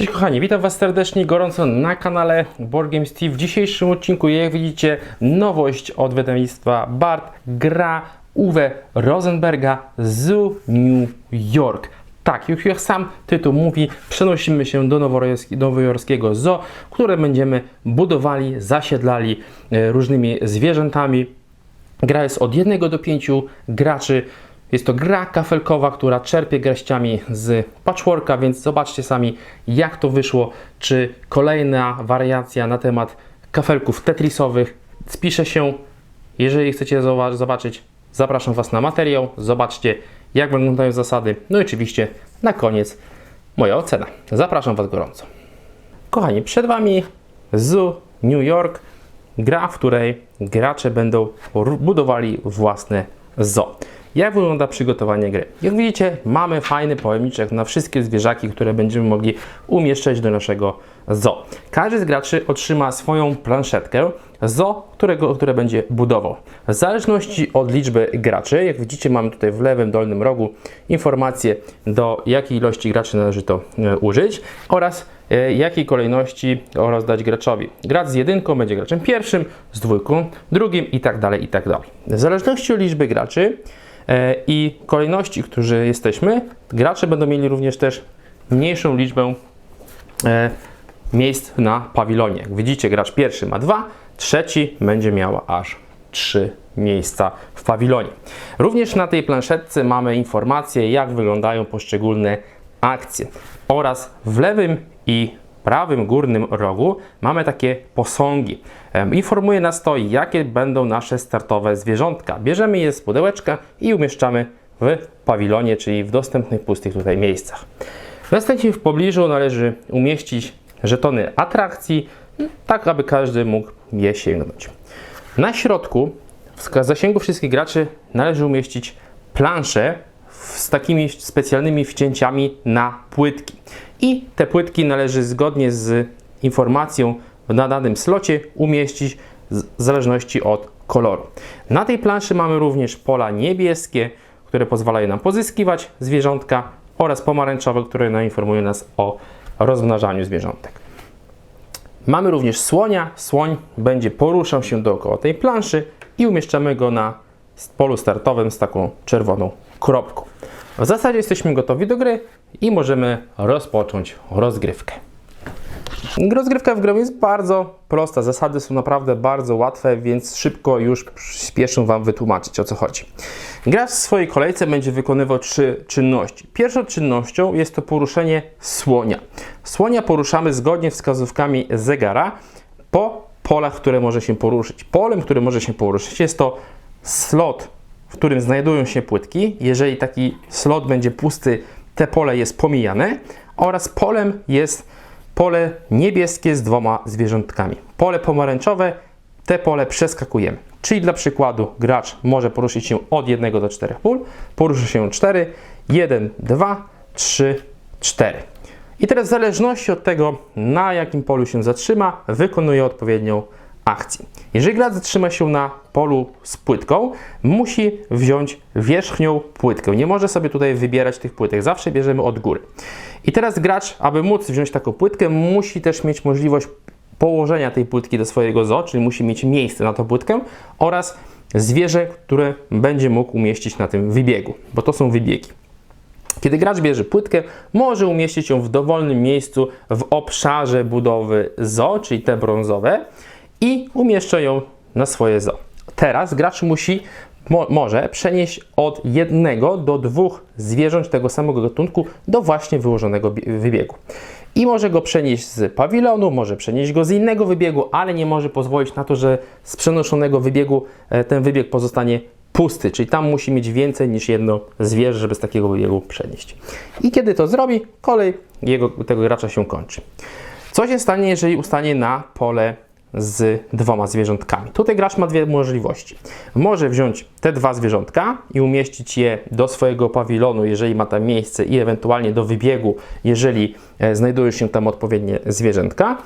Cześć kochani, witam Was serdecznie gorąco na kanale Board Games TV. W dzisiejszym odcinku, jak widzicie, nowość od wydawnictwa Bart gra Uwe Rosenberga z New York. Tak, już jak sam tytuł mówi, przenosimy się do nowojorski- nowojorskiego zoo, które będziemy budowali, zasiedlali e, różnymi zwierzętami. Gra jest od 1 do 5 graczy. Jest to gra kafelkowa, która czerpie garściami z patchworka, więc zobaczcie sami, jak to wyszło. Czy kolejna wariacja na temat kafelków tetrisowych. Spiszę się. Jeżeli chcecie zoba- zobaczyć, zapraszam Was na materiał. Zobaczcie, jak wyglądają zasady. No i oczywiście na koniec moja ocena. Zapraszam Was gorąco. Kochani, przed Wami Zoo New York, gra, w której gracze będą budowali własne zoo. Jak wygląda przygotowanie gry? Jak widzicie, mamy fajny pojemniczek na wszystkie zwierzaki, które będziemy mogli umieszczać do naszego zoo. Każdy z graczy otrzyma swoją planszetkę zoo, którego, które będzie budował. W zależności od liczby graczy, jak widzicie, mamy tutaj w lewym dolnym rogu informację, do jakiej ilości graczy należy to e, użyć oraz e, jakiej kolejności oraz dać graczowi. Gracz z jedynką będzie graczem pierwszym, z dwójką drugim i tak dalej, i tak dalej. W zależności od liczby graczy i kolejności, którzy jesteśmy, gracze będą mieli również też mniejszą liczbę e, miejsc na pawilonie. Jak widzicie, gracz pierwszy ma dwa, trzeci będzie miał aż trzy miejsca w pawilonie. Również na tej planszetce mamy informacje, jak wyglądają poszczególne akcje. Oraz w lewym i prawym górnym rogu mamy takie posągi. Informuje nas to, jakie będą nasze startowe zwierzątka. Bierzemy je z pudełeczka i umieszczamy w pawilonie, czyli w dostępnych pustych tutaj miejscach. Następnie w pobliżu należy umieścić żetony atrakcji, tak aby każdy mógł je sięgnąć. Na środku, w zasięgu wszystkich graczy, należy umieścić planszę z takimi specjalnymi wcięciami na płytki. I te płytki należy zgodnie z informacją na danym slocie umieścić w zależności od koloru. Na tej planszy mamy również pola niebieskie, które pozwalają nam pozyskiwać zwierzątka oraz pomarańczowe, które nam informują nas o rozmnażaniu zwierzątek. Mamy również słonia. Słoń będzie poruszał się dookoła tej planszy i umieszczamy go na polu startowym z taką czerwoną kropką. W zasadzie jesteśmy gotowi do gry i możemy rozpocząć rozgrywkę. Rozgrywka w grę jest bardzo prosta. Zasady są naprawdę bardzo łatwe, więc szybko już spieszę Wam wytłumaczyć o co chodzi. Gracz w swojej kolejce będzie wykonywał trzy czynności. Pierwszą czynnością jest to poruszenie słonia. Słonia poruszamy zgodnie z wskazówkami zegara po polach, które może się poruszyć. Polem, który może się poruszyć jest to slot, w którym znajdują się płytki. Jeżeli taki slot będzie pusty, te pole jest pomijane oraz polem jest pole niebieskie z dwoma zwierzątkami. Pole pomarańczowe, te pole przeskakujemy. Czyli dla przykładu gracz może poruszyć się od 1 do 4 pól, poruszy się 4, 1, 2, 3, 4. I teraz w zależności od tego, na jakim polu się zatrzyma, wykonuje odpowiednią akcję. Jeżeli gracz zatrzyma się na polu z płytką, musi wziąć wierzchnią płytkę. Nie może sobie tutaj wybierać tych płytek, zawsze bierzemy od góry. I teraz gracz, aby móc wziąć taką płytkę, musi też mieć możliwość położenia tej płytki do swojego zoo, czyli musi mieć miejsce na tą płytkę oraz zwierzę, które będzie mógł umieścić na tym wybiegu, bo to są wybiegi. Kiedy gracz bierze płytkę, może umieścić ją w dowolnym miejscu w obszarze budowy zoo, czyli te brązowe, i umieszcza ją na swoje zoo. Teraz gracz musi, mo, może przenieść od jednego do dwóch zwierząt tego samego gatunku do właśnie wyłożonego bie- wybiegu. I może go przenieść z pawilonu, może przenieść go z innego wybiegu, ale nie może pozwolić na to, że z przenoszonego wybiegu e, ten wybieg pozostanie pusty, czyli tam musi mieć więcej niż jedno zwierzę, żeby z takiego wybiegu przenieść. I kiedy to zrobi, kolej jego, tego gracza się kończy. Co się stanie, jeżeli ustanie na pole z dwoma zwierzątkami? Tutaj gracz ma dwie możliwości. Może wziąć te dwa zwierzątka i umieścić je do swojego pawilonu, jeżeli ma tam miejsce, i ewentualnie do wybiegu, jeżeli e, znajdują się tam odpowiednie zwierzętka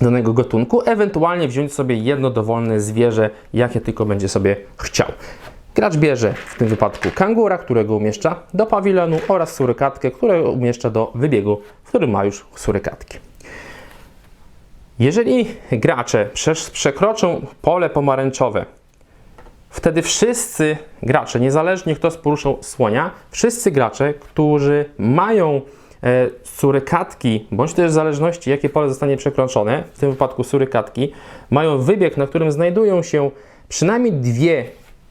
danego gatunku, ewentualnie wziąć sobie jedno dowolne zwierzę, jakie tylko będzie sobie chciał. Gracz bierze w tym wypadku kangura, którego umieszcza do pawilonu oraz surykatkę, którego umieszcza do wybiegu, w którym ma już surykatki. Jeżeli gracze przekroczą pole pomarańczowe, wtedy wszyscy gracze, niezależnie kto poruszą słonia, wszyscy gracze, którzy mają e, surykatki, bądź też w zależności jakie pole zostanie przekroczone, w tym wypadku surykatki, mają wybieg, na którym znajdują się przynajmniej dwie,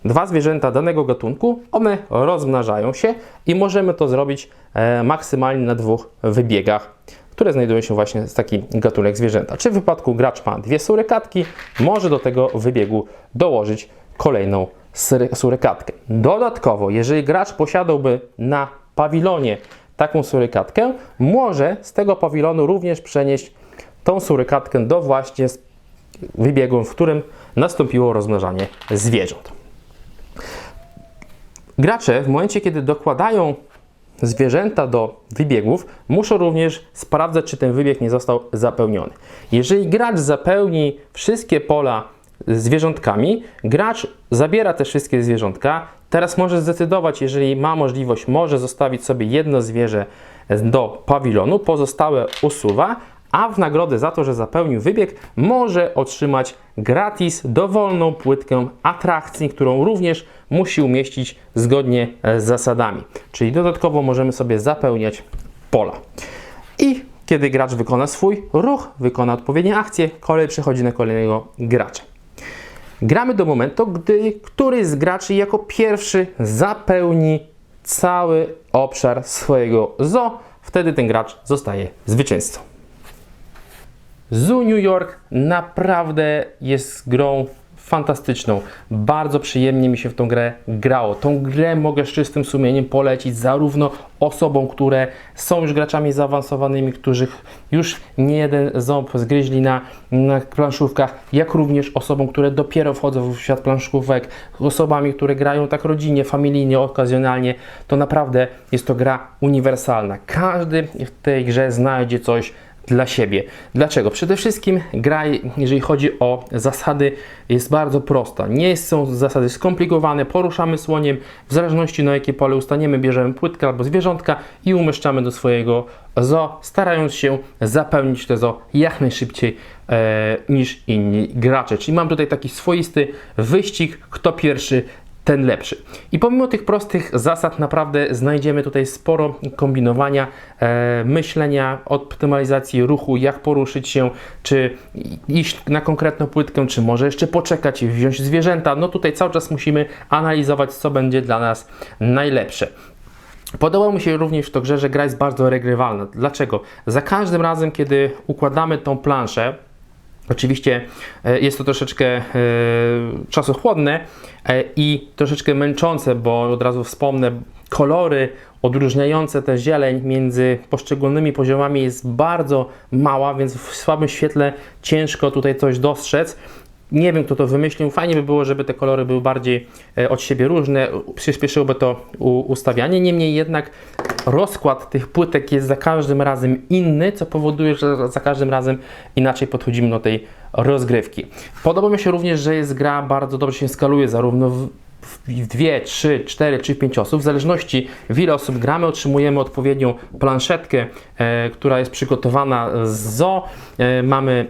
dwa zwierzęta danego gatunku, one rozmnażają się i możemy to zrobić e, maksymalnie na dwóch wybiegach które znajdują się właśnie z taki gatunek zwierzęta. Czy w wypadku gracz ma dwie surykatki, może do tego wybiegu dołożyć kolejną surykatkę. Dodatkowo, jeżeli gracz posiadałby na pawilonie taką surykatkę, może z tego pawilonu również przenieść tą surykatkę do właśnie wybiegu, w którym nastąpiło rozmnażanie zwierząt. Gracze w momencie, kiedy dokładają zwierzęta do wybiegów, muszą również sprawdzać, czy ten wybieg nie został zapełniony. Jeżeli gracz zapełni wszystkie pola zwierzątkami, gracz zabiera te wszystkie zwierzątka. Teraz może zdecydować, jeżeli ma możliwość, może zostawić sobie jedno zwierzę do pawilonu, pozostałe usuwa, a w nagrodę za to, że zapełnił wybieg, może otrzymać gratis dowolną płytkę atrakcji, którą również musi umieścić zgodnie z zasadami. Czyli dodatkowo możemy sobie zapełniać pola. I kiedy gracz wykona swój ruch, wykona odpowiednie akcje, kolej przechodzi na kolejnego gracza. Gramy do momentu, gdy któryś z graczy jako pierwszy zapełni cały obszar swojego zoo, wtedy ten gracz zostaje zwycięzcą. Zoo New York naprawdę jest grą fantastyczną. Bardzo przyjemnie mi się w tą grę grało. Tą grę mogę z czystym sumieniem polecić zarówno osobom, które są już graczami zaawansowanymi, których już nie jeden ząb zgryźli na, na planszówkach, jak również osobom, które dopiero wchodzą w świat planszówek, osobami, które grają tak rodzinnie, familijnie, okazjonalnie. To naprawdę jest to gra uniwersalna. Każdy w tej grze znajdzie coś dla siebie. Dlaczego? Przede wszystkim gra, jeżeli chodzi o zasady, jest bardzo prosta. Nie są zasady skomplikowane, poruszamy słoniem, w zależności na jakie pole ustaniemy, bierzemy płytkę albo zwierzątka i umieszczamy do swojego zoo, starając się zapełnić to zoo jak najszybciej e, niż inni gracze. Czyli mam tutaj taki swoisty wyścig, kto pierwszy ten lepszy. I pomimo tych prostych zasad, naprawdę znajdziemy tutaj sporo kombinowania, e, myślenia, optymalizacji ruchu, jak poruszyć się, czy iść na konkretną płytkę, czy może jeszcze poczekać i wziąć zwierzęta. No tutaj cały czas musimy analizować, co będzie dla nas najlepsze. Podoba mi się również w to grze, że gra jest bardzo regrywalna. Dlaczego? Za każdym razem, kiedy układamy tą planszę, Oczywiście e, jest to troszeczkę e, czasochłonne e, i troszeczkę męczące, bo od razu wspomnę, kolory odróżniające tę zieleń między poszczególnymi poziomami jest bardzo mała, więc w słabym świetle ciężko tutaj coś dostrzec. Nie wiem, kto to wymyślił. Fajnie by było, żeby te kolory były bardziej od siebie różne. Przyspieszyłoby to ustawianie. Niemniej jednak rozkład tych płytek jest za każdym razem inny, co powoduje, że za każdym razem inaczej podchodzimy do tej rozgrywki. Podoba mi się również, że jest gra bardzo dobrze się skaluje, zarówno w, w dwie, trzy, cztery czy pięć osób. W zależności w ile osób gramy, otrzymujemy odpowiednią planszetkę, e, która jest przygotowana z zoo. E, mamy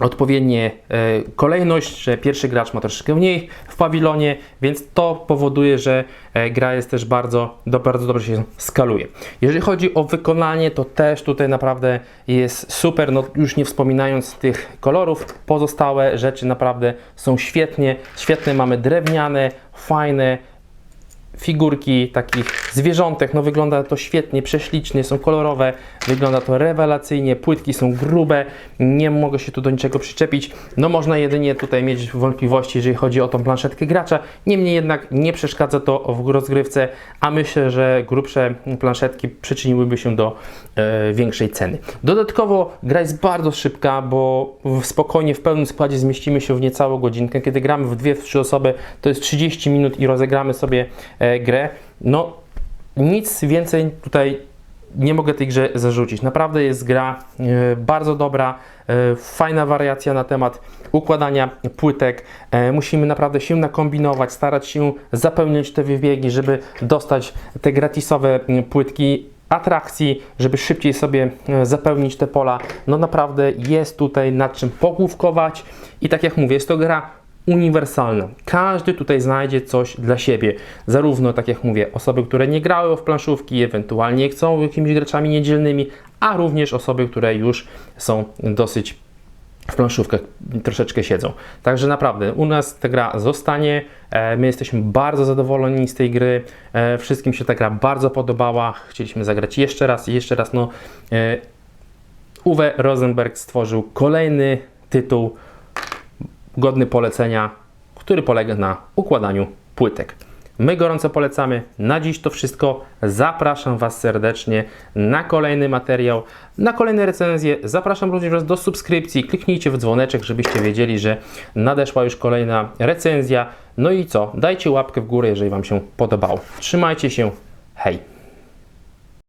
odpowiednie e, kolejność, że pierwszy gracz ma troszeczkę mniej w pawilonie, więc to powoduje, że e, gra jest też bardzo, bardzo dobrze się skaluje. Jeżeli chodzi o wykonanie, to też tutaj naprawdę jest super, no już nie wspominając tych kolorów, pozostałe rzeczy naprawdę są świetnie, świetne mamy drewniane, fajne, figurki takich zwierzątek. No wygląda to świetnie, prześlicznie, są kolorowe, wygląda to rewelacyjnie, płytki są grube, nie mogę się tu do niczego przyczepić. No można jedynie tutaj mieć wątpliwości, jeżeli chodzi o tą planszetkę gracza. Niemniej jednak nie przeszkadza to w rozgrywce, a myślę, że grubsze planszetki przyczyniłyby się do e, większej ceny. Dodatkowo gra jest bardzo szybka, bo w, spokojnie w pełnym składzie zmieścimy się w niecałą godzinkę. Kiedy gramy w dwie, w trzy osoby, to jest 30 minut i rozegramy sobie e, grę. No nic więcej tutaj nie mogę tej grze zarzucić. Naprawdę jest gra e, bardzo dobra, e, fajna wariacja na temat układania płytek. E, musimy naprawdę się nakombinować, starać się zapełniać te wybiegi, żeby dostać te gratisowe płytki atrakcji, żeby szybciej sobie e, zapełnić te pola. No naprawdę jest tutaj nad czym pogłówkować i tak jak mówię, jest to gra uniwersalna. Każdy tutaj znajdzie coś dla siebie. Zarówno, tak jak mówię, osoby, które nie grały w planszówki, ewentualnie chcą jakimiś graczami niedzielnymi, a również osoby, które już są dosyć w planszówkach troszeczkę siedzą. Także naprawdę u nas ta gra zostanie. E, My jesteśmy bardzo zadowoleni z tej gry. E, Wszystkim się ta gra bardzo podobała. Chcieliśmy zagrać jeszcze raz i jeszcze raz. No, e, Uwe Rosenberg stworzył kolejny tytuł godny polecenia, który polega na układaniu płytek. My gorąco polecamy. Na dziś to wszystko. Zapraszam Was serdecznie na kolejny materiał, na kolejne recenzje. Zapraszam również do subskrypcji. Kliknijcie w dzwoneczek, żebyście wiedzieli, że nadeszła już kolejna recenzja. No i co? Dajcie łapkę w górę, jeżeli Wam się podobało. Trzymajcie się. Hej!